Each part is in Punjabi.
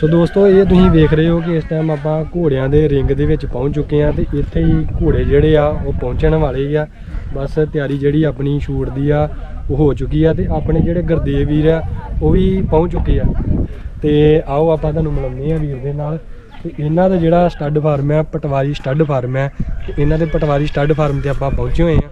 ਸੋ ਦੋਸਤੋ, ਇਹ ਤੁਸੀਂ ਵੇਖ ਰਹੇ ਹੋ ਕਿ ਇਸ ਟਾਈਮ ਆਪਾਂ ਘੋੜਿਆਂ ਦੇ ਰਿੰਗ ਦੇ ਵਿੱਚ ਪਹੁੰਚ ਚੁੱਕੇ ਆ ਤੇ ਇੱਥੇ ਹੀ ਘੋੜੇ ਜਿਹੜੇ ਆ, ਉਹ ਪਹੁੰਚਣ ਵਾਲੇ ਹੀ ਆ। ਬਸ ਤਿਆਰੀ ਜਿਹੜੀ ਆਪਣੀ ਛੂਟ ਦੀ ਆ, ਉਹ ਹੋ ਚੁੱਕੀ ਆ ਤੇ ਆਪਣੇ ਜਿਹੜੇ ਗੁਰਦੇਵ ਵੀਰ ਆ, ਉਹ ਵੀ ਪਹੁੰਚ ਚੁੱਕੇ ਆ। ਤੇ ਆਓ ਆਪਾਂ ਤੁਹਾਨੂੰ ਮਿਲਾਉਂਦੇ ਆ ਵੀਰ ਦੇ ਨਾਲ। ਤੇ ਇਹਨਾਂ ਦਾ ਜਿਹੜਾ ਸਟੱਡ ਫਾਰਮ ਹੈ ਪਟਵਾਰੀ ਸਟੱਡ ਫਾਰਮ ਹੈ ਤੇ ਇਹਨਾਂ ਦੇ ਪਟਵਾਰੀ ਸਟੱਡ ਫਾਰਮ ਤੇ ਆਪਾਂ ਪਹੁੰਚੇ ਹੋਏ ਆ।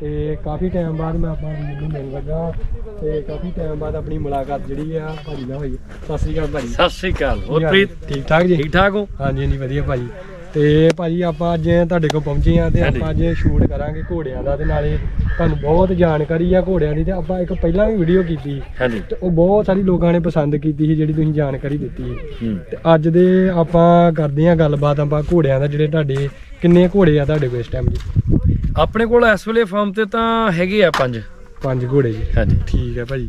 ਤੇ ਕਾਫੀ ਟਾਈਮ ਬਾਅਦ ਮੈਂ ਆਪਾਂ ਵੀਰ ਨੂੰ ਮਿਲ ਲੱਗਾ ਤੇ ਕਾਫੀ ਟਾਈਮ ਬਾਅਦ ਆਪਣੀ ਮੁਲਾਕਾਤ ਜਿਹੜੀ ਆ ਭਾਜੀ ਨਾਲ ਹੋਈ ਸਤਿ ਸ੍ਰੀ ਅਕਾਲ ਭਾਜੀ। ਸਤਿ ਸ੍ਰੀ ਅਕਾਲ। ਹੋਰ? ਪ੍ਰੀਤ? ਠੀਕ ਠਾਕ ਜੀ? ਠੀਕ ਠਾਕ ਹੋ? ਹਾਂਜੀ ਹਾਂਜੀ ਵਧੀਆ ਭਾਜੀ। ਤੇ ਭਾਜੀ ਆਪਾਂ ਅੱਜ ਤੁਹਾਡੇ ਕੋਲ ਪਹੁੰਚੇ ਆ ਤੇ। ਆਪਾਂ ਅੱਜ ਸ਼ੂਟ ਕਰਾਂਗੇ ਘੋੜਿਆਂ ਦਾ ਤੇ ਨਾਲੇ ਤੁਹਾਨੂੰ ਬਹੁਤ ਜਾਣਕਾਰੀ ਆ ਘੋੜਿਆਂ ਦੀ ਤੇ ਆਪਾਂ ਇੱਕ ਪਹਿਲਾਂ ਵੀ ਵੀਡੀਓ ਕੀਤੀ ਹਾਂਜੀ। ਤੇ ਉਹ ਬਹੁਤ ਸਾਰੀ ਲੋਕਾਂ ਨੇ ਪਸੰਦ ਕੀਤੀ ਸੀ ਜਿਹੜੀ ਤੁਸੀਂ ਜਾਣਕਾਰੀ ਦਿੱਤੀ ਸੀ। ਹੂੰ। ਤੇ ਅੱਜ ਦੇ ਆਪਾਂ ਕਰਦੇ ਆ ਗੱਲਬਾਤ ਆਪਾਂ ਘੋੜਿਆਂ ਦਾ ਜਿਹੜੇ ਤੁਹਾਡੇ ਕਿੰਨੇ ਘੋੜੇ ਆ ਤੁਹਾਡੇ ਕੋਲ ਇਸ ਟਾਈਮ ਜੀ? ਆਪਣੇ ਕੋਲ ਇਸ ਵੇਲੇ ਫਾਰਮ ਤੇ ਤਾਂ ਹੈਗੇ ਆ ਪੰਜ। ਪੰਜ ਘੋੜੇ ਜੀ। ਹਾਂਜੀ। ਠੀਕ ਹੈ ਭਾਜੀ।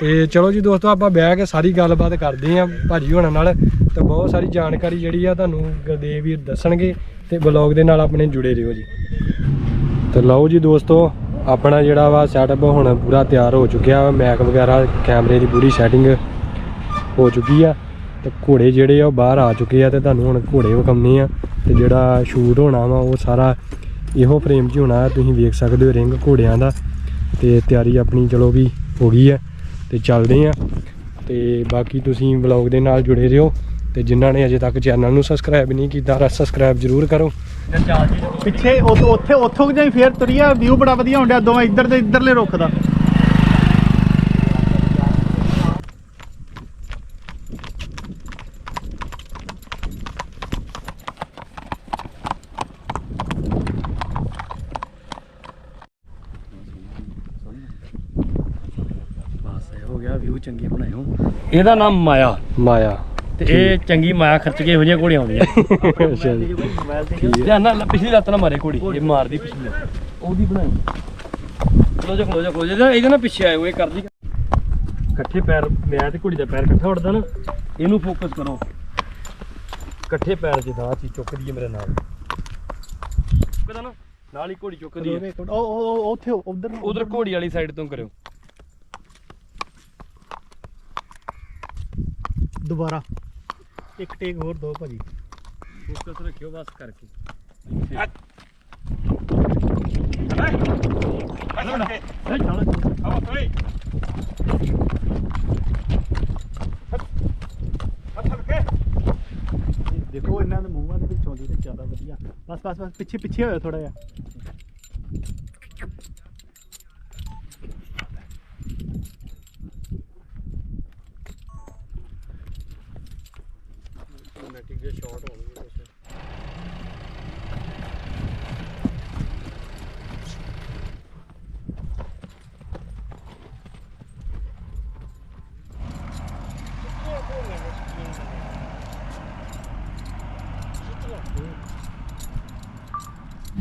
ਤੇ ਚਲੋ ਜੀ ਦੋਸਤੋ ਆਪਾਂ ਬਹਿ ਕੇ ਸਾਰੀ ਗੱਲਬਾਤ ਕਰਦੇ ਆਂ ਭਾਜੀ ਹੋਣਾ ਨਾਲ। ਤੇ ਬਹੁਤ ਸਾਰੀ ਜਾਣਕਾਰੀ ਜਿਹੜੀ ਆ ਤੁਹਾਨੂੰ ਗੁਰਦੇਵ ਵੀਰ ਦੱਸਣਗੇ ਤੇ ਬਲੌਗ ਦੇ ਨਾਲ ਆਪਣੇ ਜੁੜੇ ਰਹੋ ਜੀ। ਤੇ ਲਓ ਜੀ ਦੋਸਤੋ ਆਪਣਾ ਜਿਹੜਾ ਵਾ ਸੈਟਅਪ ਹੁਣ ਪੂਰਾ ਤਿਆਰ ਹੋ ਚੁੱਕਿਆ ਵਾ। ਮੈਕ ਵਗੈਰਾ ਕੈਮਰੇ ਦੀ ਪੂਰੀ ਸੈਟਿੰਗ ਹੋ ਚੁੱਕੀ ਆ। ਤੇ ਘੋੜੇ ਜਿਹੜੇ ਆ ਉਹ ਬਾਹਰ ਆ ਚੁੱਕੇ ਆ ਤੇ ਤੁਹਾਨੂੰ ਹੁਣ ਘੋੜੇ ਵਿਖਾਉਂਦੇ ਆ। ਤੇ ਜਿਹੜਾ ਸ਼ੂਟ ਹੋਣਾ ਵਾ ਉਹ ਸਾਰਾ ਇਹੋ ਫਰੇਮ 'ਚ ਹੋਣਾ, ਤੁਸੀਂ ਵੇਖ ਸਕਦੇ ਹੋ ਰਿੰਗ ਘੋੜਿਆਂ ਦਾ। ਤੇ ਤਿਆਰੀ ਆਪਣੀ ਚਲੋ ਵੀ ਹੋ ਗਈ ਹੈ ਤੇ ਚੱਲਦੇ ਆ ਤੇ ਬਾਕੀ ਤੁਸੀਂ ਵਲੌਗ ਦੇ ਨਾਲ ਜੁੜੇ ਰਹੋ ਤੇ ਜਿਨ੍ਹਾਂ ਨੇ ਅਜੇ ਤੱਕ ਚੈਨਲ ਨੂੰ ਸਬਸਕ੍ਰਾਈਬ ਨਹੀਂ ਕੀਤਾ ਸਬਸਕ੍ਰਾਈਬ ਜ਼ਰੂਰ ਕਰੋ। ਪਿੱਛੇ ਉੱਥੇ, ਉੱਥੋਂ ਜਾਈ ਫੇਰ ਤੁਰੀਆ ਵਿਊ ਬੜਾ ਵਧੀਆ ਹੁੰਦਾ ਦੋਵੇਂ ਇੱਧਰ ਤੇ ਇੱਧਰਲੇ ਰੁੱਖ ਦਾ ਬਸ ਇਹ ਹੋ ਗਿਆ ਵਿਊ ਚੰਗੇ ਬਣਾਇਓ। ਇਹਦਾ ਨਾਮ ਮਾਇਆ। ਮਾਇਆ। ਤੇ ਇਹ ਚੰਗੀ ਮਾਇਆ ਖਰਚ ਕੇ ਇਹੋ ਜਿਹੀਆਂ ਘੋੜੀਆਂ ਆਉਂਦੀਆਂ। ਅੱਛਾ ਜੀ। ਧਿਆਨ ਨਾਲ ਪਿਛਲੀ ਨਾ ਮਾਰੇ ਘੋੜੀ। ਇਹ ਮਾਰਦੀ ਪਿਛਲੀ ਉਹਦੀ ਬਣਾਈ। ਖਲੋ ਜਾ ਖਲੋ ਜਾ ਖਲੋ ਜਾ। ਇਹਦਾ- ਨਾਲ ਪਿੱਛੇ ਆਏ ਹੋਏ ਕਰਦੀ ਇਕੱਠੇ ਪੈਰ ਮੈਂ ਤੇ ਘੋੜੀ ਦਾ ਪੈਰ ਇਕੱਠਾ ਉੱਡਦਾ ਨਾ। ਇਹਨੂੰ ਫੋਕਸ ਕਰੋ। ਇਕੱਠੇ ਪੈਰ ਜਿੱਦਾਂ ਆ ਚੀਜ਼ ਚੁੱਕਦੀ ਹੈ ਮੇਰੇ ਨਾਲ। ਚੁੱਕਦਾ ਨਾ ਨਾਲ ਹੀ ਘੋੜੀ ਚੁੱਕਦੀ ਹੈ। ਉਹ- ਉਹ ਉੱਥੇ ਉਧਰ ਉਧਰ ਘੋੜੀ ਵਾਲੀ ਸਾਈਡ ਤੋਂ ਕਰਿਓ। ਦੁਬਾਰਾ। ਇੱਕ ਟੇਕ ਹੋਰ ਦੋ ਭਾਜੀ। ਫੋਕਸ ਰੱਖਿਓ ਬਸ ਕਰਕੇ। ਦੇਖੋ ਇਹਨਾਂ ਦੇ ਮੂੰਹਾਂ ਦੇ ਵਿੱਚ ਆਉਂਦੀ ਤੇ ਜ਼ਿਆਦਾ ਵਧੀਆ। ਬਸ ਬਸ ਬਸ ਪਿੱਛੇ ਪਿੱਛੇ ਹੋਇਆ ਥੋੜਾ ਜਿਹਾ।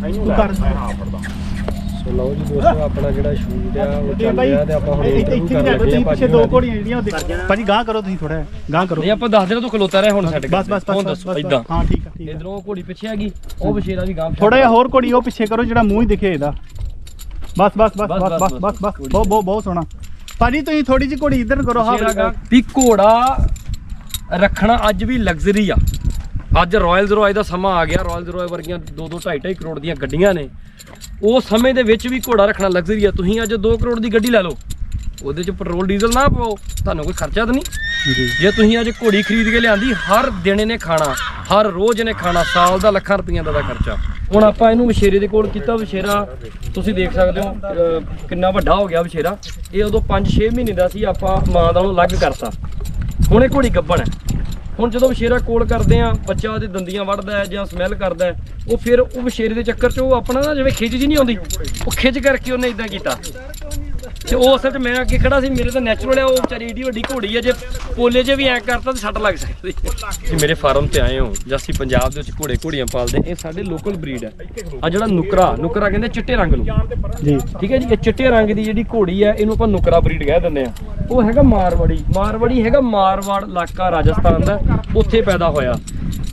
ਤੂੰ ਕਰ। ਸੋ ਲਓ ਜੀ ਦੋਸਤੋ ਆਪਣਾ ਜਿਹੜਾ ਸ਼ੂਟ ਆ ਉਹ ਤੇ ਚੱਲ ਭਾਈ ਰਿਹਾ ਤੇ ਆਪਾਂ ਹੁਣ ਇੱਥੇ ਇੰਟਰਵਿਊ ਇੱਥੇ ਕਰ ਵੀ ਲੱਗੇ ਆ ਤੁਸੀਂ ਭਾਜੀ ਪਿੱਛੇ ਦੋ ਹੋਣਾ ਦੀ। ਘੋੜੀਆਂ ਜਿਹੜੀਆਂ ਉਹ ਦੇਖ- ਭਾਜੀ ਗਾਂ ਕਰੋ ਤੁਸੀਂ ਥੋੜਾ ਗਾਂ ਕਰੋ। ਨਹੀਂ ਆਪਾਂ ਦੱਸ ਦੇਣਾ ਤੂੰ ਖਲੋਤਾ ਰਹਿ ਹੁਣ ਸਾਡੇ ਬਸ ਬਸ ਹੁਣ ਬਸ ਦੱਸੋ ਬਸ ਇਦਾਂ ਹਾਂ ਠੀਕ ਆ ਠੀਕ ਆ। ਇਧਰੋਂ ਘੋੜੀ ਪਿੱਛੇ ਆ ਗਈ ਉਹ ਬਸ਼ੇਰਾ ਵੀ ਗਾਂ ਥੋੜਾ ਜਿਹਾ ਹੋਰ ਘੋੜੀ ਉਹ ਪਿੱਛੇ ਕਰੋ ਜਿਹੜਾ ਮੂੰਹ ਹੀ ਦਿਖੇ ਇਹਦਾ। ਬਸ ਬਸ ਬਸ ਬਸ ਬਸ ਬਸ ਬਸ ਬਹੁਤ ਬਹੁਤ ਬਹੁਤ ਸੋਹਣਾ। ਭਾਜੀ ਤੁਸੀਂ ਥੋੜੀ ਜਿਹੀ ਘੋੜੀ ਇੱਧਰ ਕਰੋ ਹਾਂ ਵੀ ਘੋੜਾ ਰੱਖਣਾ ਅੱਜ ਵੀ ਲਗਜ਼ਰੀ ਆ। ਅੱਜ ਰਾਇਲਸ ਰੋਏ ਦਾ ਸਮਾਂ ਆ ਗਿਆ। ਰਾਇਲਸ ਰੋਏ ਵਰਗੀਆਂ 2 2 2.5 2.5 ਕਰੋੜ ਦੀਆਂ ਗੱਡੀਆਂ ਨੇ। ਉਹ ਸਮੇਂ ਦੇ ਵਿੱਚ ਵੀ ਘੋੜਾ ਰੱਖਣਾ ਲਗਜ਼ਰੀ ਆ। ਤੁਸੀਂ ਅੱਜ 2 ਕਰੋੜ ਦੀ ਗੱਡੀ ਲੈ ਲਓ। ਉਹਦੇ ਚ ਪੈਟਰੋਲ ਡੀਜ਼ਲ ਨਾ ਪਾਓ। ਤੁਹਾਨੂੰ ਕੋਈ ਖਰਚਾ ਤਾਂ ਨਹੀਂ? ਜੇ। ਤੁਸੀਂ ਅੱਜ ਘੋੜੀ ਖਰੀਦ ਕੇ ਲਿਆਂਦੀ ਹਰ ਦਿਨ ਇਹਨੇ ਖਾਣਾ। ਹਰ ਰੋਜ਼ ਇਹਨੇ ਖਾਣਾ। ਸਾਲ ਦਾ ਲੱਖਾਂ ਰੁਪਈਆਂ ਦਾ ਖਰਚਾ। ਹੁਣ ਆਪਾਂ ਇਹਨੂੰ ਵਿਸ਼ੇਰੇ ਦੇ ਕੋਲ ਕੀਤਾ। ਵਿਸ਼ੇਰਾ ਤੁਸੀਂ ਦੇਖ ਸਕਦੇ ਹੋ ਕਿੰਨਾ ਵੱਡਾ ਹੋ ਗਿਆ ਵਿਸ਼ੇਰਾ ਇਹ ਉਦੋਂ 5-6 ਮਹੀਨੇ ਦਾ ਸੀ। ਆਪਾਂ ਮਾਂ ਦਾ ਉਹਨੂੰ ਅਲੱਗ ਕਰਤਾ। ਹੁਣ ਇਹ ਘੋੜੀ ਗੱਬਣ ਹੈ। ਹੁਣ ਜਦੋਂ ਵਿਸ਼ੇਰਾ ਕੋਲ ਕਰਦੇ ਆ, ਬੱਚਾ ਉਹਦੇ ਦੰਦੀਆਂ ਵੱਢਦਾ ਹੈ ਜਾਂ ਸਮੈਲ ਕਰਦਾ ਹੈ, ਉਹ ਫਿਰ ਉਹ ਵਿਸ਼ੇਰੇ ਦੇ ਚੱਕਰ 'ਚ ਉਹ ਆਪਣਾ ਨਾ ਜਿਵੇਂ ਖਿੱਚ ਜੀ ਨਹੀਂ ਆਉਂਦੀ, ਉਹ ਖਿੱਚ ਕਰਕੇ ਉਹਨੇ ਇਦਾਂ ਕੀਤਾ। ਤੇ ਉਹ ਅਸਲ 'ਚ ਮੈਂ ਅੱਗੇ ਖੜਾ ਸੀ, ਮੇਰੇ ਤਾਂ ਨੈਚੁਰਲ ਹੈ ਉਹ ਵਿਚਾਰੀ ਏਡੀ ਵੱਡੀ ਘੋੜੀ ਹੈ ਜੇ ਪੋਲੇ 'ਚ ਵੀ ਐ ਕਰਤਾ ਤਾਂ ਸੱਟ ਲੱਗ ਸਕਦੀ ਜੀ ਮੇਰੇ ਫਾਰਮ ਤੇ ਆਏ ਹੋ ਜਾਂ ਅਸੀਂ ਪੰਜਾਬ ਦੇ ਵਿੱਚ ਘੋੜੇ ਘੋੜੀਆਂ ਪਾਲਦੇ ਇਹ ਸਾਡੇ ਲੋਕਲ ਬਰੀਡ ਹੈ। ਆ ਜਿਹੜਾ ਨੁਕਰਾ ਨੁਕਰਾ ਕਹਿੰਦੇ ਚਿੱਟੇ ਰੰਗ ਨੂੰ। ਜੀ। ਠੀਕ ਹੈ ਜੀ ਇਹ ਚਿੱਟੇ ਰੰਗ ਦੀ ਜਿਹੜੀ ਘੋੜੀ ਹੈ ਇਹਨੂੰ ਆਪਾਂ ਨੁਕਰਾ ਬਰੀਡ ਕਹਿ ਦਿੰਦੇ ਆ ਉਹ ਹੈਗਾ ਮਾਰਵਾੜੀ। ਮਾਰਵਾੜੀ ਹੈਗਾ ਮਾਰਵਾੜ ਇਲਾਕਾ ਰਾਜਸਥਾਨ ਦਾ ਉੱਥੇ ਪੈਦਾ ਹੋਇਆ।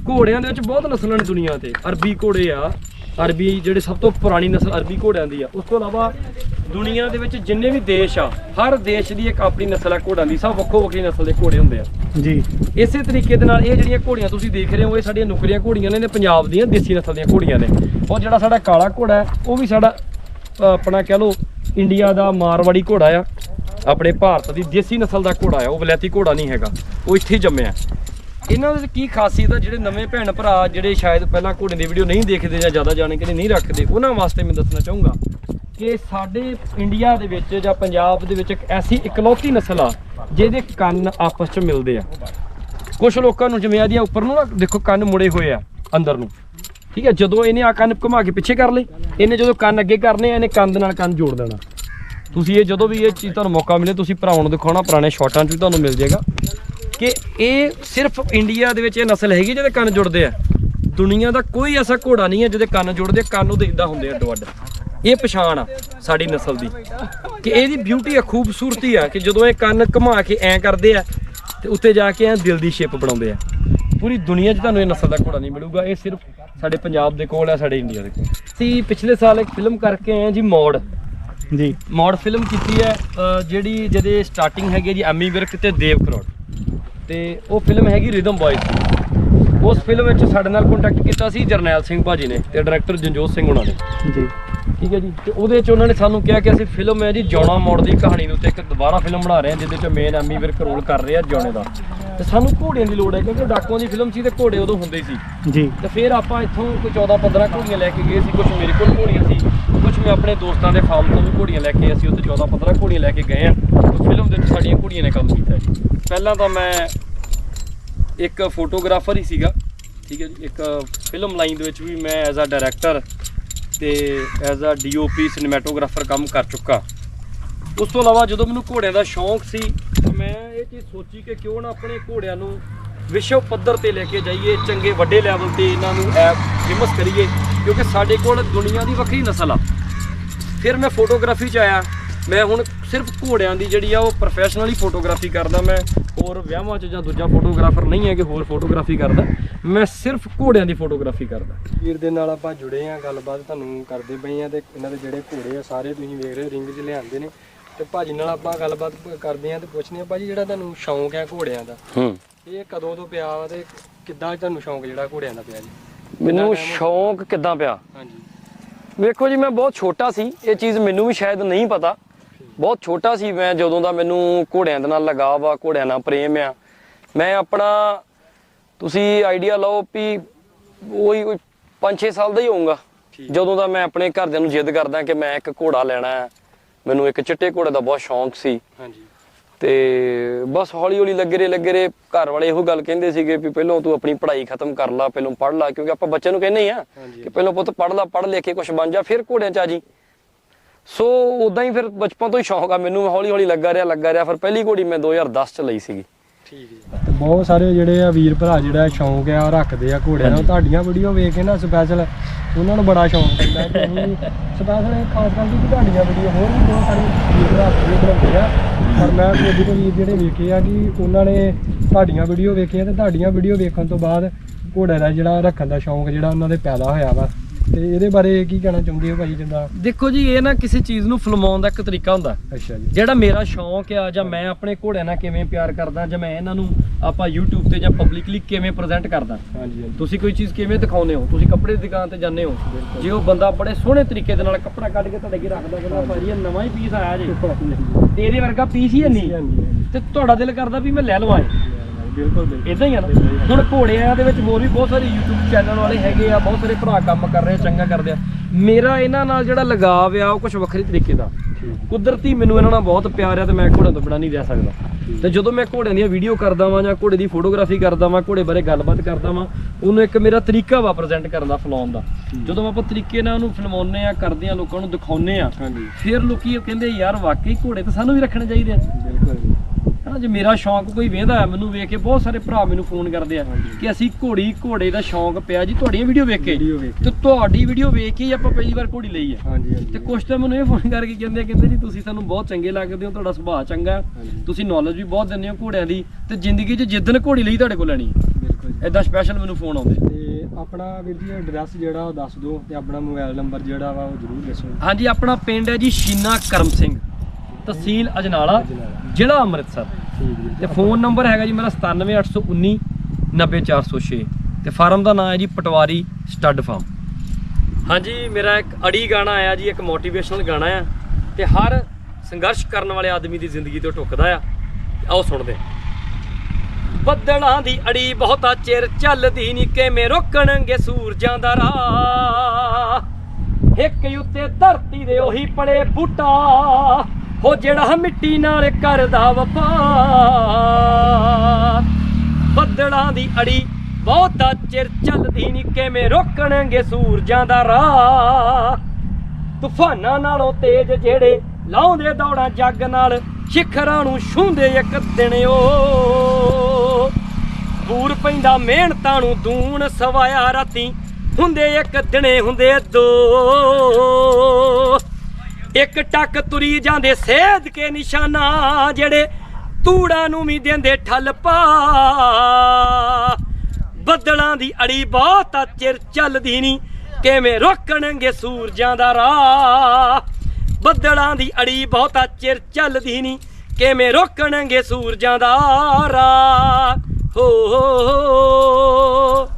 ਘੋੜਿਆਂ ਦੇ ਵਿੱਚ ਬਹੁਤ ਨਸਲਾਂ ਨੇ ਦੁਨੀਆ ਤੇ। ਅਰਬੀ ਘੋੜੇ ਆ ਅਰਬੀ ਜਿਹੜੇ ਸਭ ਤੋਂ ਪੁਰਾਣੀ ਨਸਲ ਅਰਬੀ ਘੋੜਿਆਂ ਦੀ ਆ ਉਸ ਤੋਂ ਇਲਾਵਾ ਦੁਨੀਆ ਦੇ ਵਿੱਚ ਜਿੰਨੇ ਵੀ ਦੇਸ਼ ਆ ਹਰ ਦੇਸ਼ ਦੀ ਇੱਕ ਆਪਣੀ ਨਸਲ ਆ ਘੋੜਿਆਂ ਦੀ ਸਭ ਵੱਖੋ ਵੱਖਰੀ ਨਸਲ ਦੇ ਘੋੜੇ ਹੁੰਦੇ ਆ। ਜੀ। ਇਸੇ ਤਰੀਕੇ ਦੇ ਨਾਲ ਇਹ ਜਿਹੜੀਆਂ ਘੋੜੀਆਂ ਤੁਸੀਂ ਦੇਖ ਰਹੇ ਹੋ ਇਹ ਸਾਡੀਆਂ ਨੁਕਰੀਆਂ ਘੋੜੀਆਂ ਨੇ ਇਹ ਪੰਜਾਬ ਦੀਆਂ ਦੇਸੀ ਨਸਲ ਦੀਆਂ ਘੋੜੀਆਂ ਨੇ। ਉਹ ਜਿਹੜਾ ਸਾਡਾ ਕਾਲਾ ਘੋੜਾ ਉਹ ਵੀ ਸਾਡਾ ਆਪਣਾ ਕਹਿ ਲਓ ਇੰਡੀਆ ਦਾ ਮਾਰਵਾੜੀ ਘੋੜਾ ਆ। ਆਪਣੇ ਭਾਰਤ ਦੀ ਦੇਸੀ ਨਸਲ ਦਾ ਘੋੜਾ ਆ ਉਹ ਵਲੈਤੀ ਘੋੜਾ ਨਹੀਂ ਹੈਗਾ ਉਹ ਇੱਥੇ ਹੀ ਜੰਮਿਆ। ਇਹਨਾਂ ਦੇ ਕੀ ਖਾਸੀਅਤ ਆ, ਜਿਹੜੇ ਨਵੇਂ ਭੈਣ ਭਰਾ ਜਿਹੜੇ ਸ਼ਾਇਦ ਪਹਿਲਾਂ ਘੋੜੇ ਦੀ ਵੀਡੀਓ ਨਹੀਂ ਦੇਖਦੇ ਜਾਂ ਜ਼ਿਆਦਾ ਜਾਣਕਾਰੀ ਨਹੀਂ ਰੱਖਦੇ, ਉਹਨਾਂ ਵਾਸਤੇ ਮੈਂ ਦੱਸਣਾ ਚਾਹੂੰਗਾ ਕਿ ਸਾਡੇ ਇੰਡੀਆ ਦੇ ਵਿੱਚ ਜਾਂ ਪੰਜਾਬ ਦੇ ਵਿੱਚ ਇੱਕ ਐਸੀ ਇਕਲੌਤੀ ਨਸਲ ਆ, ਜਿਹਦੇ ਕੰਨ ਆਪਸ 'ਚ ਮਿਲਦੇ ਆ। ਕੁਝ ਲੋਕਾਂ ਨੂੰ ਜਿਵੇਂ ਆਦੀਆਂ ਉੱਪਰ ਨੂੰ ਨਾ ਦੇਖੋ, ਕੰਨ ਮੁੜੇ ਹੋਏ ਆ, ਅੰਦਰ ਨੂੰ। ਠੀਕ ਹੈ ਜਦੋਂ ਇਹਨੇ ਆ ਕੰਨ ਘੁਮਾ ਕੇ ਪਿੱਛੇ ਕਰ ਲਏ, ਇਹਨੇ ਜਦੋਂ ਕੰਨ ਅੱਗੇ ਕਰਨੇ ਆ, ਇਹਨੇ ਕੰਨ ਦੇ ਨਾਲ ਕੰਨ ਜੋੜ ਦੇਣਾ। ਤੁਸੀਂ ਇਹ ਜਦੋਂ ਵੀ ਇਹ ਚੀਜ਼ ਤੁਹਾਨੂੰ ਮੌਕਾ ਮਿਲੇ, ਤੁਸੀਂ ਭਰਾਉਣ ਨੂੰ ਦਿਖਾਉਣਾ, ਪੁਰਾਣੇ ਸ਼ਾਟਾਂ 'ਚ ਵੀ ਤੁਹਾਨੂੰ ਮਿਲ ਜਾਏਗਾ। ਇਹ ਸਿਰਫ ਇੰਡੀਆ ਦੇ ਵਿੱਚ ਇਹ ਨਸਲ ਹੈਗੀ ਜਿਹਦੇ ਕੰਨ ਜੁੜਦੇ ਆ। ਦੁਨੀਆ ਦਾ ਕੋਈ ਐਸਾ ਘੋੜਾ ਨਹੀਂ ਹੈ ਜਿਹਦੇ ਕੰਨ ਜੁੜਦੇ ਕੰਨ ਉਹਦੇ ਇਦਾਂ ਹੁੰਦੇ ਆ ਅੱਡ ਇਹ ਪਛਾਣ ਆ ਸਾਡੀ ਨਸਲ ਦੀ। ਕਿ ਇਹਦੀ ਬਿਊਟੀ ਆ ਖੂਬਸੂਰਤੀ ਆ ਕਿ ਜਦੋਂ ਇਹ ਕੰਨ ਘੁਮਾ ਕੇ ਐ ਕਰਦੇ ਆ ਤੇ ਉੱਤੇ ਜਾ ਕੇ ਐ ਦਿਲ ਦੀ ਸ਼ੇਪ ਬਣਾਉਂਦੇ ਆ। ਪੂਰੀ ਦੁਨੀਆ 'ਚ ਤੁਹਾਨੂੰ ਇਹ ਨਸਲ ਦਾ ਘੋੜਾ ਨਹੀਂ ਮਿਲੂਗਾ। ਇਹ ਸਿਰਫ ਸਾਡੇ ਪੰਜਾਬ ਦੇ ਕੋਲ ਆ ਸਾਡੇ ਇੰਡੀਆ ਦੇ ਕੋਲ। ਅਸੀਂ ਪਿਛਲੇ ਸਾਲ ਇੱਕ ਫਿਲਮ ਕਰਕੇ ਆਏ ਜੀ ਮੋੜ। ਜੀ। ਮੋਡ ਫਿਲਮ ਕੀਤੀ ਹੈ ਜਿਹੜੀ ਜਿਹਦੇ ਸਟਾਰਟਿੰਗ ਹੈਗੀ ਜੀ ਐਮੀ ਵਿਰਕ ਤੇ ਦੇਵ ਕਰੋੜ ਤੇ ਉਹ ਫਿਲਮ ਹੈਗੀ ਰਿਦਮ ਬॉयਜ਼ ਉਸ ਫਿਲਮ ਵਿੱਚ ਸਾਡੇ ਨਾਲ ਕੰਟੈਕਟ ਕੀਤਾ ਸੀ ਜਰਨੈਲ ਸਿੰਘ ਭਾਜੀ ਨੇ ਤੇ ਡਾਇਰੈਕਟਰ ਜੰਜੋਤ ਸਿੰਘ ਉਹਨਾਂ ਨੇ। ਜੀ। ਠੀਕ ਹੈ ਜੀ? ਤੇ ਉਹਦੇ ਚ ਉਹਨਾਂ ਨੇ ਸਾਨੂੰ ਕਿਹਾ ਕਿ ਅਸੀਂ ਫਿਲਮ ਹੈ ਜੀ ਜੌਣਾ ਮੋੜ ਦੀ ਕਹਾਣੀ ਦੇ ਉੱਤੇ ਇੱਕ ਦੁਬਾਰਾ ਫਿਲਮ ਬਣਾ ਰਹੇ ਹਾਂ ਜਿਹਦੇ ਚ ਮੇਨ ਐਮੀ ਵਿਰਕ ਰੋਲ ਕਰ ਰਿਹਾ ਜੌਣੇ ਦਾ। ਤੇ ਸਾਨੂੰ ਘੋੜਿਆਂ ਦੀ ਲੋੜ ਹੈ ਕਿਉਂਕਿ ਡਾਕੂਆਂ ਦੀ ਫਿਲਮ ਸੀ ਤੇ ਘੋੜੇ ਉਦੋਂ ਹੁੰਦੇ ਸੀ। ਜੀ। ਤੇ ਫਿਰ ਆਪਾਂ ਇੱਥੋਂ ਕੋਈ 14 15 ਘੋੜੀਆਂ ਲੈ ਕੇ ਗਏ ਸੀ ਕੁਝ ਮੇਰੇ ਕੋਲ ਘੋੜੀਆਂ ਸੀ। ਕੁਝ ਆਪਣੇ ਦੋਸਤਾਂ ਦੇ ਫਾਰਮ ਤੋਂ ਵੀ ਘੋੜੀਆਂ ਲੈ ਕੇ ਅਸੀਂ ਉੱਥੇ 14 15 ਘੋੜੀਆਂ ਲੈ ਕੇ ਗਏ ਆ। ਉਸ ਫਿਲਮ ਦੇ ਵਿੱਚ ਸਾਡੀਆਂ ਘੋੜੀਆਂ ਨੇ ਕੰਮ ਕੀਤਾ ਜੀ। ਪਹਿਲਾਂ ਤਾਂ ਮੈਂ ਇੱਕ ਫੋਟੋਗ੍ਰਾਫਰ ਹੀ ਸੀਗਾ, ਠੀਕ ਹੈ ਜੀ। ਇੱਕ ਫਿਲਮ ਲਾਈਨ ਦੇ ਵਿੱਚ ਵੀ ਮੈਂ ਐਜ਼ ਅ ਡਾਇਰੈਕਟਰ ਤੇ ਐਜ਼ ਅ ਡੀਓਪੀ ਸਿਨੇਮੈਟੋਗ੍ਰਾਫਰ ਕੰਮ ਕਰ ਚੁੱਕਾ। ਉਸ ਤੋਂ ਇਲਾਵਾ ਜਦੋਂ ਮੈਨੂੰ ਘੋੜਿਆਂ ਦਾ ਸ਼ੌਂਕ ਸੀ ਮੈਂ ਇਹ ਚੀਜ਼ ਸੋਚੀ ਕਿ ਕਿਉਂ ਨਾ ਆਪਣੇ ਘੋੜਿਆਂ ਨੂੰ ਵਿਸ਼ਵ ਪੱਧਰ ਤੇ ਲੈ ਕੇ ਜਾਈਏ, ਚੰਗੇ ਵੱਡੇ ਲੈਵਲ ਤੇ ਇਹਨਾਂ ਨੂੰ ਐਪ ਫੇਮਸ ਕਰੀਏ। ਕਿਉਂਕਿ ਸਾਡੇ ਕੋਲ ਦੁਨੀਆ ਦੀ ਵੱਖਰੀ ਨਸਲ ਆ। ਫਿਰ ਮੈਂ ਫੋਟੋਗ੍ਰਾਫੀ 'ਚ ਆਇਆ। ਮੈਂ ਹੁਣ ਸਿਰਫ ਘੋੜਿਆਂ ਦੀ ਜਿਹੜੀ ਆ ਉਹ ਪ੍ਰੋਫੈਸ਼ਨਲੀ ਫੋਟੋਗ੍ਰਾਫੀ ਕਰਦਾ ਮੈਂ। ਹੋਰ ਵਿਆਹਾਂ 'ਚ ਜਾਂ ਦੂਜਾ ਫੋਟੋਗ੍ਰਾਫਰ ਨਹੀਂ ਹੈ ਕਿ ਹੋਰ ਫੋਟੋਗ੍ਰਾਫੀ ਕਰਦਾ। ਮੈਂ ਸਿਰਫ ਘੋੜਿਆਂ ਦੀ ਫੋਟੋਗ੍ਰਾਫੀ ਕਰਦਾ। ਵੀਰ ਦੇ ਨਾਲ ਆਪਾਂ ਜੁੜੇ ਆ ਗੱਲਬਾਤ ਤੁਹਾਨੂੰ ਕਰਦੇ ਪਏ ਆ ਤੇ ਇਹਨਾਂ ਦੇ ਜਿਹੜੇ ਘੋੜੇ ਆ ਸਾਰੇ ਤੁਸੀਂ ਵੇਖ ਰਹੇ ਹੋ ਰਿੰਗ 'ਚ ਲਿਆਂਦੇ ਨੇ। ਤੇ ਭਾਜੀ ਨਾਲ ਆਪਾਂ ਗੱਲਬਾਤ ਕਰਦੇ ਆ ਤੇ ਪੁੱਛਦੇ ਆ ਭਾਜੀ ਜਿਹੜਾ ਤੁਹਾਨੂੰ ਸ਼ੌਂਕ ਹੈ ਘੋੜਿਆਂ ਦਾ ਹੂੰ। ਇਹ ਕਦੋਂ ਤੋਂ ਪਿਆ ਵਾ ਤੇ ਕਿੱਦਾਂ ਤੁਹਾਨੂੰ ਸ਼ੌਂਕ ਜਿਹੜਾ ਘੋੜਿਆਂ ਦਾ ਪਿਆ ਜੀ? ਮੈਨੂੰ ਸ਼ੌਂਕ ਕਿੱਦਾਂ ਪਿਆ? ਹਾਂਜੀ। ਵੇਖੋ ਜੀ ਮੈਂ ਬਹੁਤ ਛੋਟਾ ਸੀ। ਇਹ ਚੀਜ਼ ਮੈਨੂੰ ਵੀ ਸ਼ਾਇਦ ਨਹੀਂ ਪਤਾ। ਬਹੁਤ ਛੋਟਾ ਸੀ ਮੈਂ ਜਦੋਂ ਦਾ ਮੈਨੂੰ ਘੋੜਿਆਂ ਦੇ ਨਾਲ ਲਗਾਵ ਆ ਘੋੜਿਆਂ ਨਾਲ ਪ੍ਰੇਮ ਆ। ਮੈਂ ਆਪਣਾ ਤੁਸੀਂ ਆਈਡੀਆ ਲਓ ਵੀ ਉਹੀ ਕੋਈ 5-6 ਸਾਲ ਦਾ ਹੀ ਹੋਊਗਾ। ਜਦੋਂ ਦਾ ਮੈਂ ਆਪਣੇ ਘਰਦਿਆਂ ਨੂੰ ਜਿੱਦ ਕਰਦਾ ਕਿ ਮੈਂ ਇੱਕ ਘੋੜਾ ਲੈਣਾ ਹੈ। ਮੈਨੂੰ ਇੱਕ ਚਿੱਟੇ ਘੋੜੇ ਦਾ ਬਹੁਤ ਸ਼ੌਂਕ ਸੀ। ਹਾਂਜੀ। ਤੇ ਬਸ ਹੌਲੀ ਹੌਲੀ ਲੱਗੇ ਰੇ ਲੱਗੇ ਰੇ ਘਰ ਵਾਲੇ ਇਹੋ ਗੱਲ ਕਹਿੰਦੇ ਸੀਗੇ ਵੀ ਪਹਿਲਾਂ ਤੂੰ ਆਪਣੀ ਪੜ੍ਹਾਈ ਖਤਮ ਕਰ ਲਾ ਪਹਿਲਾਂ ਪੜ੍ਹ ਲਾ ਕਿਉਂਕਿ ਆਪਾਂ ਬੱਚੇ ਨੂੰ ਕਹਿੰਦੇ ਆ। ਕਿ ਪਹਿਲਾਂ ਪੁੱਤ ਪੜ੍ਹ ਲਾ ਪੜ੍ਹ ਲੈ ਕੇ ਕੁਝ ਬਣ ਜਾ ਫਿਰ ਘੋੜਿਆਂ ਚ ਆ ਜੀ ਸੋ ਉਦਾਂ ਹੀ ਫਿਰ ਬਚਪਨ ਤੋਂ ਹੀ ਸ਼ੌਂਕ ਆ ਮੈਨੂੰ ਹੌਲੀ ਹੌਲੀ ਲੱਗਾ ਰਿਹਾ ਲੱਗਾ ਰਿਹਾ ਫਿਰ ਪਹਿਲੀ ਘੋੜੀ ਮੈਂ 2010 ਚ ਲਈ ਸੀਗੀ। ਠੀਕ ਹੈ ਤੇ ਬਹੁਤ ਸਾਰੇ ਜਿਹੜੇ ਆ ਵੀਰ ਭਰਾ ਜਿਹੜਾ ਸ਼ੌਂਕ ਆ ਉਹ ਰੱਖਦੇ ਆ ਘੋੜਿਆਂ ਦਾ। ਤੁਹਾਡੀਆਂ ਵੀਡੀਓ ਵੇਖ ਕੇ ਨਾ ਸਪੈਸ਼ਲ ਉਹਨਾਂ ਨੂੰ ਬੜਾ ਸ਼ੌਂਕ ਪੈਂਦਾ ਕਿ ਅਸੀਂ ਸਪੈਸ਼ਲ ਖਾਸ ਕਰਕੇ ਕਿ ਤੁਹਾਡੀਆਂ ਵੀਡੀਓ ਹੋਰ ਵੀ ਬਹੁਤ ਸਾਰੇ ਵੀਰ ਭਰਾ ਵੀਡੀਓ ਬਣਾਉਂਦੇ ਆ। ਪਰ ਮੈਂ ਕੋਈ ਕੋਈ ਵੀਰ ਜਿਹੜੇ ਵੇਖੇ ਆ ਕਿ ਉਹਨਾਂ ਨੇ ਤੁਹਾਡੀਆਂ ਵੀਡੀਓ ਵੇਖੀਆਂ ਤੇ ਤੁਹਾਡੀਆਂ ਵੀਡੀਓ ਵੇਖਣ ਤੋਂ ਬਾਅਦ ਘੋੜੇ ਦਾ ਜਿਹੜਾ ਰੱਖਣ ਦਾ ਸ਼ੌਂਕ ਜਿਹੜਾ ਉਹਨਾਂ ਦੇ ਪੈਦਾ ਹੋਇਆ ਵਾ। ਤੇ ਇਹਦੇ ਬਾਰੇ ਕੀ ਕਹਿਣਾ ਚਾਹੁੰਦੇ ਹੋ ਭਾਈ ਜਿੱਦਾਂ? ਦੇਖੋ ਜੀ ਇਹ ਨਾ ਕਿਸੇ ਚੀਜ਼ ਨੂੰ ਫਿਲਮਾਉਣ ਦਾ ਇੱਕ ਤਰੀਕਾ ਹੁੰਦਾ। ਅੱਛਾ ਜੀ। ਜਿਹੜਾ ਮੇਰਾ ਸ਼ੌਂਕ ਆ ਜਾਂ ਮੈਂ ਆਪਣੇ ਘੋੜਿਆਂ ਨਾਲ ਕਿਵੇਂ ਪਿਆਰ ਕਰਦਾ ਜਾਂ ਮੈਂ ਇਹਨਾਂ ਨੂੰ ਆਪਾਂ YouTube ਤੇ ਜਾਂ ਪਬਲਿਕਲੀ ਕਿਵੇਂ ਪ੍ਰੈਜ਼ੈਂਟ ਕਰਦਾ। ਹਾਂਜੀ ਤੁਸੀਂ ਕੋਈ ਚੀਜ਼ ਕਿਵੇਂ ਦਿਖਾਉਂਦੇ ਹੋ? ਤੁਸੀਂ ਕੱਪੜੇ ਦੀ ਦੁਕਾਨ ਤੇ ਜਾਂਦੇ ਹੋ। ਜੇ ਉਹ ਬੰਦਾ ਬੜੇ ਸੋਹਣੇ ਤਰੀਕੇ ਦੇ ਨਾਲ ਕੱਪੜਾ ਕੱਢ ਕੇ ਤੁਹਾਡੇ ਅੱਗੇ ਰੱਖਦਾ ਕਹਿੰਦਾ ਭਾਜੀ ਇਹ ਨਵਾਂ ਹੀ ਪੀਸ ਆਇਆ ਜੀ। ਤੇ ਇਹਦੇ ਵਰਗਾ ਪੀਸ ਹੀ ਨਹੀਂ। ਤੇ ਤੁਹਾਡਾ ਦਿਲ ਕਰਦਾ ਵੀ ਮੈਂ ਲੈ ਲਵਾਂ। ਬਿਲਕੁਲ ਬਿਲਕੁਲ। ਇਦਾਂ ਹੀ ਆ ਨਾ। ਹੁਣ ਘੋੜਿਆਂ ਦੇ ਵਿੱਚ ਹੋਰ ਵੀ ਬਹੁਤ ਸਾਰੇ YouTube ਚੈਨਲ ਵਾਲੇ ਹੈਗੇ ਆ ਬਹੁਤ ਸਾਰੇ ਭਰਾ ਕੰਮ ਕਰ ਰਹੇ ਆ ਚੰਗਾ ਕਰਦੇ ਆ। ਮੇਰਾ ਇਹਨਾਂ ਨਾਲ ਜਿਹੜਾ ਲਗਾਵ ਆ ਉਹ ਕੁਝ ਵੱਖਰੇ ਤਰੀਕੇ ਦਾ। ਕੁਦਰਤੀ ਮੈਨੂੰ ਇਹਨਾਂ ਨਾਲ ਬਹੁਤ ਪਿਆਰ ਆ ਤੇ ਮੈਂ ਘੋੜਿਆਂ ਤੋਂ ਬਿਨਾਂ ਨਹੀਂ ਰਹਿ ਸਕਦਾ। ਤੇ ਜਦੋਂ ਮੈਂ ਘੋੜਿਆਂ ਦੀਆਂ ਵੀਡੀਓ ਕਰਦਾ ਵਾਂ ਜਾਂ ਘੋੜੇ ਦੀ ਫੋਟੋਗ੍ਰਾਫੀ ਕਰਦਾ ਵਾਂ ਘੋੜੇ ਬਾਰੇ ਗੱਲਬਾਤ ਕਰਦਾ ਵਾਂ ਉਹਨੂੰ ਇੱਕ ਮੇਰਾ ਤਰੀਕਾ ਵਾ ਪ੍ਰੈਜ਼ੈਂਟ ਕਰਨ ਦਾ ਫਲਾਉਣ ਦਾ। ਜਦੋਂ ਆਪਾਂ ਤਰੀਕੇ ਨਾਲ ਉਹਨੂੰ ਫਿਲਮਾਉਂਦੇ ਆ ਕਰਦੇ ਆ ਲੋਕਾਂ ਨੂੰ ਦਿਖਾਉਂਦੇ ਆ ਹਾਂਜੀ। ਫਿਰ ਲੋਕੀ ਕਹਿੰਦੇ ਯਾਰ ਵਾਕਈ ਘੋੜੇ ਤਾਂ ਸਾਨੂੰ ਵੀ ਰੱਖਣੇ ਚਾਹੀਦੇ ਆ। ਬਿਲਕੁਲ ਹਨਾ ਜੇ ਮੇਰਾ ਸ਼ੌਂਕ ਕੋਈ ਵੇਂਦਾ ਮੈਨੂੰ ਵੇਖ ਕੇ ਬਹੁਤ ਸਾਰੇ ਭਰਾ ਮੈਨੂੰ ਫੋਨ ਕਰਦੇ ਆ ਕਿ ਅਸੀਂ ਘੋੜੀ ਘੋੜੇ ਦਾ ਸ਼ੌਂਕ ਪਿਆ ਜੀ ਤੁਹਾਡੀਆਂ ਵੀਡੀਓ ਵੇਖ ਕੇ। ਤੇ ਤੁਹਾਡੀ ਵੀਡੀਓ ਵੇਖ ਕੇ ਹੀ ਆਪਾਂ ਪਹਿਲੀ ਵਾਰ ਘੋੜੀ ਲਈ ਹਾਂਜੀ ਤੇ ਕੁਛ ਤਾਂ ਮੈਨੂੰ ਇਹ ਫੋਨ ਕਰਕੇ ਕਹਿੰਦੇ ਆ ਕਹਿੰਦੇ ਜੀ ਤੁਸੀਂ ਸਾਨੂੰ ਬਹੁਤ ਚੰਗੇ ਲੱਗਦੇ ਹੋ ਤੁਹਾਡਾ ਸੁਭਾਅ ਚੰਗਾ। ਹੈ। ਤੁਸੀਂ ਨੌਲੇਜ ਵੀ ਬਹੁਤ ਦਿੰਦੇ ਹੋ ਘੋੜਿਆਂ ਦੀ ਤੇ ਜ਼ਿੰਦਗੀ 'ਚ ਜਿੱਦਣ ਘੋੜੀ ਲਈ ਤੁਹਾਡੇ ਕੋਲ ਲੈਣੀ। ਹੈ ਬਿਲਕੁਲ ਐਦਾਂ ਸਪੈਸ਼ਲ ਮੈਨੂੰ ਫੋਨ ਆਉਂਦੇ। ਤੇ ਆਪਣਾ ਵੀਰ ਜੀ ਐਡਰੈਸ ਜਿਹੜਾ ਉਹ ਦੱਸ ਦਿਓ ਤੇ ਆਪਣਾ ਮੋਬਾਈਲ ਨੰਬਰ ਜਿਹੜਾ ਵਾ ਉਹ ਜ਼ਰੂਰ ਦੱਸੋ। ਹਾਂਜੀ ਆਪਣਾ ਪਿੰਡ ਹੈ ਜੀ ਸ਼ੀਨਾ ਕਰਮ ਸਿੰਘ ਤਹਿਸੀਲ ਅਜਨਾਲਾ। ਜ਼ਿਲ੍ਹਾ ਅੰਮ੍ਰਿਤਸਰ। ਤੇ ਫੋਨ ਨੰਬਰ ਹੈਗਾ ਜੀ ਮੇਰਾ 97819 90406 ਤੇ ਫਾਰਮ ਦਾ ਨਾਮ ਹੈ ਜੀ ਪਟਵਾਰੀ ਸਟੱਡ ਫਾਰਮ। ਹਾਂਜੀ, ਮੇਰਾ ਇੱਕ ਅੜੀ ਗਾਣਾ ਆਇਆ ਜੀ, ਇੱਕ ਮੋਟੀਵੇਸ਼ਨਲ ਗਾਣਾ ਆ। ਤੇ ਹਰ ਸੰਘਰਸ਼ ਕਰਨ ਵਾਲੇ ਆਦਮੀ ਦੀ ਜ਼ਿੰਦਗੀ ਤੋਂ ਟੁੱਕਦਾ ਆ। ਆਓ ਸੁਣਦੇ ਬੱਦਲਾਂ ਦੀ ਅੜੀ ਬਹੁਤਾ ਚਿਰ ਚੱਲਦੀ ਨਹੀਂ, ਕਿਵੇਂ ਰੋਕਣਗੇ ਸੂਰਜਾਂ ਦਾ ਰਾਹ? ਇੱਕ ਉੱਤੇ ਧਰਤੀ ਦੇ ਉਹੀ ਪੜੇ ਬੂਟਾ। ਹੋ ਜਿਹੜਾ ਮਿੱਟੀ ਨਾਲ ਕਰਦਾ ਵਫਾ ਬੱਦਲਾਂ ਦੀ ਅੜੀ ਬਹੁਤਾ ਚਿਰ ਚੱਲਦੀ ਨਹੀਂ ਕਿਵੇਂ ਰੋਕਣਗੇ ਸੂਰਜਾਂ ਦਾ ਰਾਹ? ਤੂਫਾਨਾਂ ਨਾਲੋਂ ਤੇਜ਼ ਜਿਹੜੇ ਲਾਉਂਦੇ ਦੌੜਾਂ, ਜੱਗ ਨਾਲ ਸਿਖਰਾਂ ਨੂੰ ਛੂੰਦੇ ਇੱਕ ਦਿਨ ਉਹ ਬੂਰ ਪੈਂਦਾ ਮਿਹਨਤਾਂ ਨੂੰ ਦੂਣ, ਸਵਾਇਆ ਰਾਤੀ ਹੁੰਦੇ ਇੱਕ ਦਿਨੇ ਹੁੰਦੇ ਦੋ। ਇੱਕ ਟੱਕ ਤੁਰੀ ਜਾਂਦੇ ਸੇਧ ਕੇ ਨਿਸ਼ਾਨਾ, ਜਿਹੜੇ ਤੂੜਾਂ ਨੂੰ ਵੀ ਦਿੰਦੇ ਠੱਲ ਪਾ। ਬੱਦਲਾਂ ਦੀ ਅੜੀ ਬਹੁਤ ਚਿਰ ਚੱਲਦੀ ਨਹੀਂ ਕਿਵੇਂ ਰੋਕਣਗੇ ਸੂਰਜਾਂ ਦਾ ਰਾਹ। ਬੱਦਲਾਂ ਦੀ ਅੜੀ ਬਹੁਤਾ ਚਿਰ ਚੱਲਦੀ ਨਹੀਂ ਕਿਵੇਂ ਰੋਕਣਗੇ ਸੂਰਜਾਂ ਦਾ ਰਾਹ। ਹੋ ਹੋ।